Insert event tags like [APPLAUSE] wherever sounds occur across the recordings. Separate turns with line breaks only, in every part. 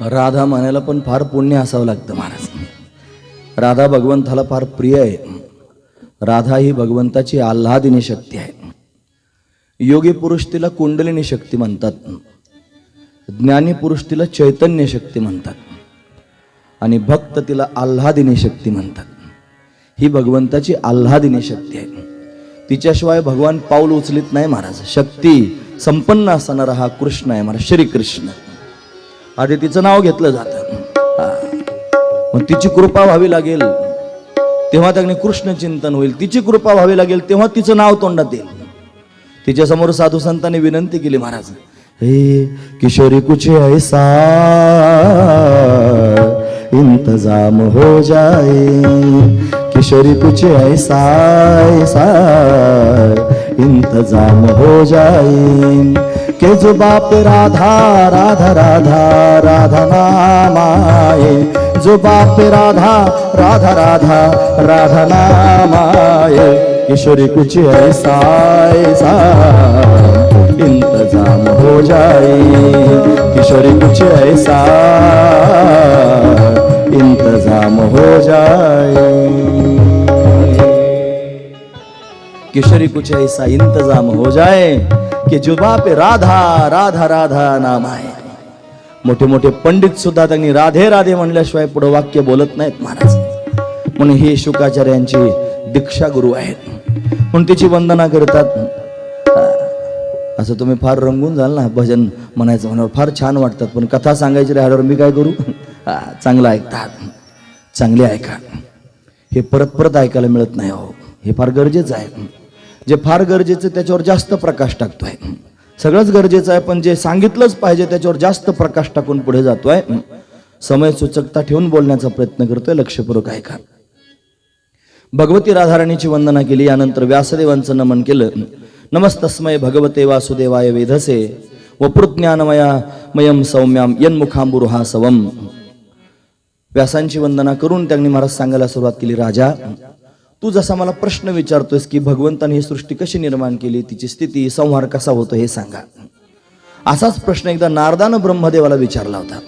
राधा म्हणायला पण फार पुण्य असावं लागतं महाराज. राधा भगवंताला फार प्रिय आहे. राधा ही भगवंताची आल्हादिनी शक्ती आहे. योगी पुरुष तिला कुंडलिनी शक्ती म्हणतात. ज्ञानी पुरुष तिला चैतन्य शक्ती म्हणतात. आणि भक्त तिला आल्हादिनी शक्ती म्हणतात. ही भगवंताची आल्हादिनी शक्ती आहे. तिच्याशिवाय भगवान पाऊल उचलित नाही महाराज. शक्ती संपन्न असणारा हा कृष्ण आहे महाराज. श्रीकृष्ण. आधी तिचं नाव घेतलं जातं. पण मग तिची कृपा व्हावी लागेल. तेव्हा त्याने कृष्ण चिंतन होईल. तिची कृपा व्हावी लागेल तेव्हा तिचं नाव तोंडात येईल. तिच्या समोर साधू संतांनी विनंती केली महाराज. हे किशोरी कुछ ऐसा इंतजाम हो जाए किशोरी कुछ ऐसा ऐसा इंतजाम हो जाए के जो बाप राधा राधा राधा राधा नाम आए जो बाप राधा राधा राधा राधा नाम आए किशोरी, कुछ ऐसा ऐसा, इंतज़ाम हो जाए। किशोरी, कुछ ऐसा, इंतज़ाम हो जाए। किशोरी, कुछ ऐसा इंतज़ाम हो जाए। की जुबा पे राधा राधा राधा नाम आहे. मोठे मोठे पंडित सुद्धा त्यांनी राधे राधे म्हणल्याशिवाय पुढे वाक्य बोलत नाहीत महाराज. म्हणून हे शुकाचार्यांची दीक्षा गुरु आहेत. म्हणून तिची वंदना करतात. असं तुम्ही फार रंगून जाल ना भजन म्हणायचं म्हणून फार छान वाटतात. पण कथा सांगायची राहिल्यावर मी काय करू? हा, चांगलं ऐकतात. चांगले ऐका. हे परत परत ऐकायला मिळत नाही हो. हे फार गरजेचं आहे. जे फार गरजेचं त्याच्यावर जास्त प्रकाश टाकतोय. सगळंच गरजेचं आहे पण जे सांगितलंच पाहिजे त्याच्यावर जास्त प्रकाश टाकून पुढे जातोय. समय सुचकता ठेवून बोलण्याचा प्रयत्न करतोय लक्षपूर्वक आहे का भगवती राधाराणीची वंदना केली यानंतर व्यासदेवांचं नमन केलं. नमस्तस्मय भगवते वासुदेवाय वेधसे वपृज्ञानमया मयम सौम्याम यन्मुखांबुरुहासवम व्यासांची वंदना करून त्यांनी महाराज सांगायला सुरुवात केली राजा तू जसा मला प्रश्न विचारतोयस की भगवंताने ही सृष्टी कशी निर्माण केली तिची स्थिती संहार कसा होतो हे सांगा. असाच प्रश्न एकदा नारदानं ब्रह्मदेवाला विचारला होता.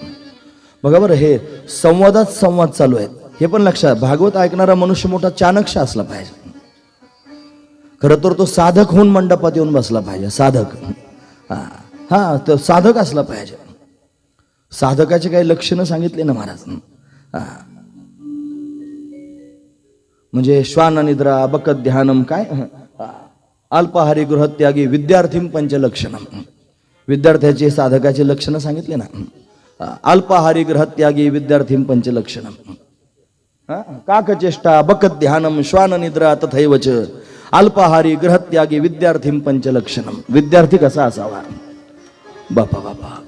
बघा बरं हे संवादात संवाद चालू आहेत. हे पण लक्षात भागवत ऐकणारा मनुष्य मोठा चाणक्ष असला पाहिजे. खरं तर तो साधक होऊन मंडपात येऊन बसला पाहिजे साधक. हा हा तो साधक असला पाहिजे. साधकाचे काही लक्षणं सांगितले ना महाराज. हा. म्हणजे श्वाननिद्रा बकत ध्यानम काय? अल्पहारी अल्पाहारी गृहत्यागी विद्यार्थी पंचलक्षणम विद्यार्थ्याचे साधकाचे लक्षणं सांगितले ना? अल्पहारी अल्पाहारी गृहत्यागी विद्यार्थी पंचलक्षणम हा? काकचेष्टा बकत ध्यानम श्वाननिद्रा तथैवच अल्पाहारी गृहत्यागी विद्यार्थी पंचलक्षणम विद्यार्थी कसा असावा? बापा बापा.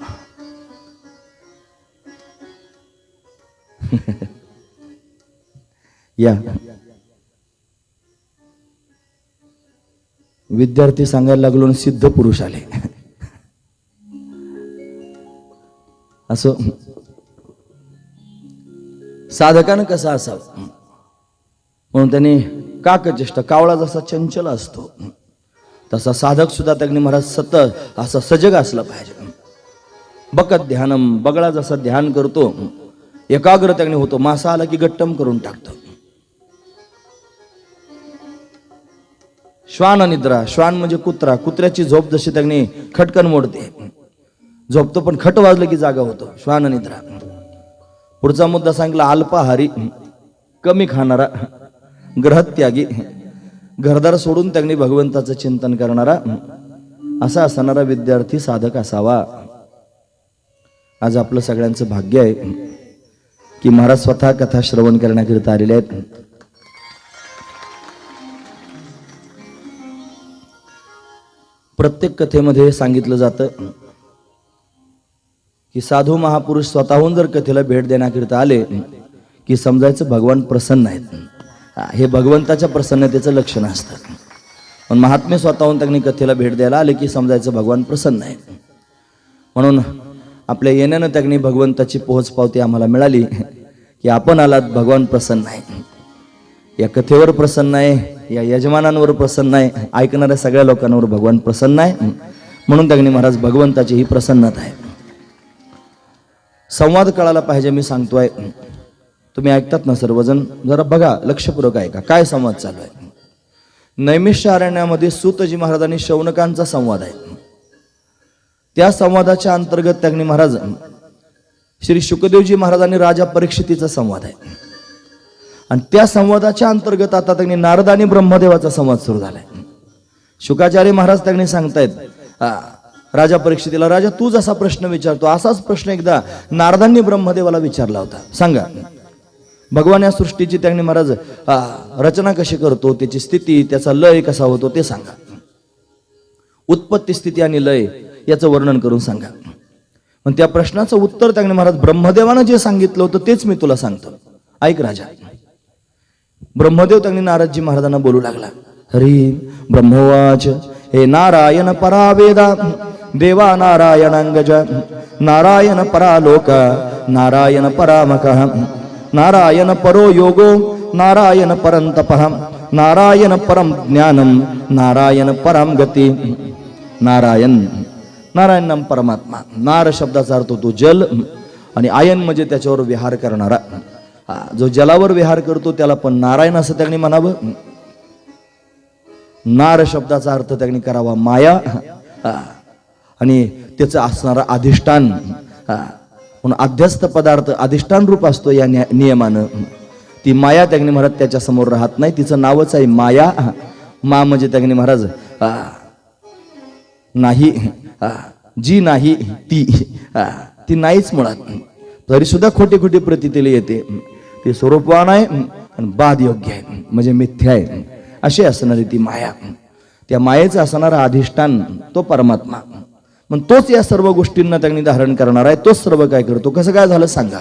[LAUGHS] या. विद्यार्थी सांगायला लागलो आणि सिद्ध पुरुष आले. असं. साधकानं कसा असावं? म्हणून त्यांनी काकचेष्टा कावळा जसा चंचल असतो तसा साधक सुद्धा त्यांनी महाराज सतत असा सजग असला पाहिजे. बकत ध्यानम बगळा जसा ध्यान करतो एकाग्र त्याने होतो मासा आला की गट्टम करून टाकतो. श्वान निद्रा. श्वान म्हणजे कुत्रा. कुत्र्याची झोप जशी त्यांनी खटकन मोडते. झोपतो पण खट वाजलं की जागा होतो. श्वान निद्रा. पुढचा मुद्दा सांगितला अल्पाहारी कमी खाणारा ग्रहत्यागी घरदार सोडून त्यांनी भगवंताचं चिंतन करणारा असा असणारा विद्यार्थी साधक असावा. आज आपलं सगळ्यांचं भाग्य आहे की महाराज स्वतः कथा श्रवण करण्याकरिता आलेले आहेत प्रत्येक कथेमध्ये सांगितलं जातं की साधू महापुरुष स्वतःहून जर कथेला भेट देण्याकरिता आले की समजायचं भगवान प्रसन्न आहेत. हे भगवंताच्या प्रसन्नतेचं लक्षण असतं. पण महात्मे स्वतःहून त्यांनी कथेला भेट द्यायला आले की समजायचं भगवान प्रसन्न आहे म्हणून आपल्या येण्यानं त्यांनी भगवंताची पोहोच पावती आम्हाला मिळाली की आपण आलात भगवान प्रसन्न आहे या कथेवर प्रसन्न आहे या यजमानांवर प्रसन्न आहे ऐकणाऱ्या सगळ्या लोकांवर भगवान प्रसन्न आहे. म्हणून त्यांनी महाराज भगवंताची ही प्रसन्नता आहे. संवाद कळायला पाहिजे मी सांगतोय. तुम्ही ऐकतात ना सर्वजण? जरा बघा लक्षपूर्वक ऐका. काय संवाद चालू आहे? नैमिष्य अरण्यामध्ये महाराज महाराजांनी शौनकांचा संवाद आहे. त्या संवादाच्या अंतर्गत त्यांनी महाराज श्री शुकदेवजी आणि राजा परीक्षितीचा संवाद आहे. आणि त्या संवादाच्या अंतर्गत आता त्यांनी नारद आणि ब्रह्मदेवाचा संवाद सुरू झालाय. शुकाचार्य महाराज त्यांनी सांगतायत राजा परीक्षितीला राजा तू जसा प्रश्न विचारतो. असाच प्रश्न एकदा नारदांनी ब्रह्मदेवाला विचारला होता. सांगा. भगवान या सृष्टीची त्यांनी महाराज रचना कशी करतो? त्याची स्थिती त्याचा लय कसा होतो ते सांगा. उत्पत्ती स्थिती आणि लय याचं वर्णन करून सांगा. पण त्या प्रश्नाचं उत्तर त्यांनी महाराज ब्रह्मदेवानं जे सांगितलं होतं तेच मी तुला सांगतो. ऐक राजा. ब्रह्मदेव त्यांनी नारदजी महाराजांना बोलू लागला. हरी ब्रह्मवाच हे नारायण परावेदा देवा नारायणांगज नारायण परालोक नारायण परामक नारायण परो योगो नारायण परंतप नारायण परम ज्ञानम नारायण परम गती नारायण नारायण परमात्मा. नार शब्दाचा अर्थ होतो जल आणि आयन म्हणजे त्याच्यावर विहार करणारा. जो जलावर विहार करतो त्याला पण नारायण असं त्यांनी म्हणावं. नार शब्दाचा अर्थ त्यांनी करावा माया. हा, आणि त्याचं असणारं अधिष्ठान. हा, म्हणून अध्यस्त पदार्थ अधिष्ठान रूप असतो या न्या- नियमानं. ती माया त्यांनी महाराज त्याच्यासमोर राहत नाही तिचं नावच आहे माया. मा म्हणजे त्यांनी महाराज हा, नाही हा, जी नाही ती हा, ती नाहीच मुळात तरी सुद्धा खोटी खोटी प्रतितीला येते. ती स्वरूपवान आहे आणि बाद योग्य आहे म्हणजे मिथ्या आहे अशी असणारी ती माया त्या मायेचं असणारं अधिष्ठान तो परमात्मा मग तोच या सर्व गोष्टींना त्यांनी धारण करणार आहे तोच सर्व काय करतो? कसं काय झालं सांगा.